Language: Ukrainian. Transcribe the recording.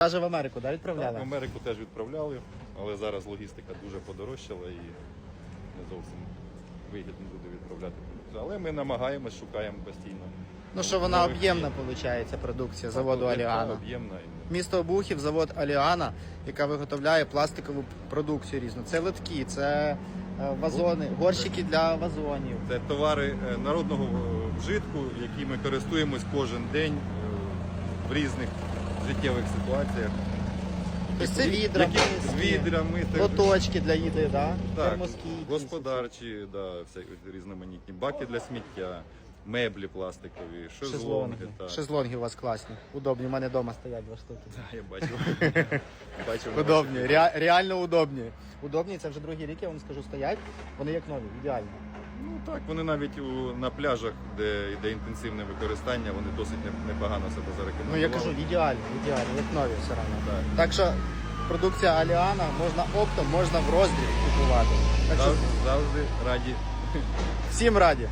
Каже в Америку, да, Так, відправляли? в Америку теж відправляли, але зараз логістика дуже подорожчала і не зовсім вигідно буде відправляти продукцію. Але ми намагаємось, шукаємо постійно. Ну що вона Нових об'ємна, виходить, продукція заводу Легка, Аліана. Об'ємна. і- Місто Обухів, завод Аліана, яка виготовляє пластикову продукцію різну. Це литки, це е, вазони, горщики для вазонів. Це товари е, народного е, вжитку, які ми користуємось кожен день е, в різних життєвих ситуаціях. Тобто це відра, Які- миски, відра, миски, лоточки для їди, да? так, термоски. господарчі, да, всякі різноманітні баки для сміття, меблі пластикові, шезлонги. Шезлонги. Так. Шезлонги у вас класні. Удобні. У мене вдома стоять два штуки. Я бачу. Удобні, ре- реально удобні. Удобні, це вже другий рік, я вам скажу, стоять. Вони як нові, ідеально. Ну так, вони навіть у, на пляжах, де йде інтенсивне використання, вони досить не- непогано себе Ну я кажу, ідеально, ідеально, як нові все одно. Так. Так що продукція Аліана можна оптом, можна в роздріб купувати. Так що завжди раді всім раді.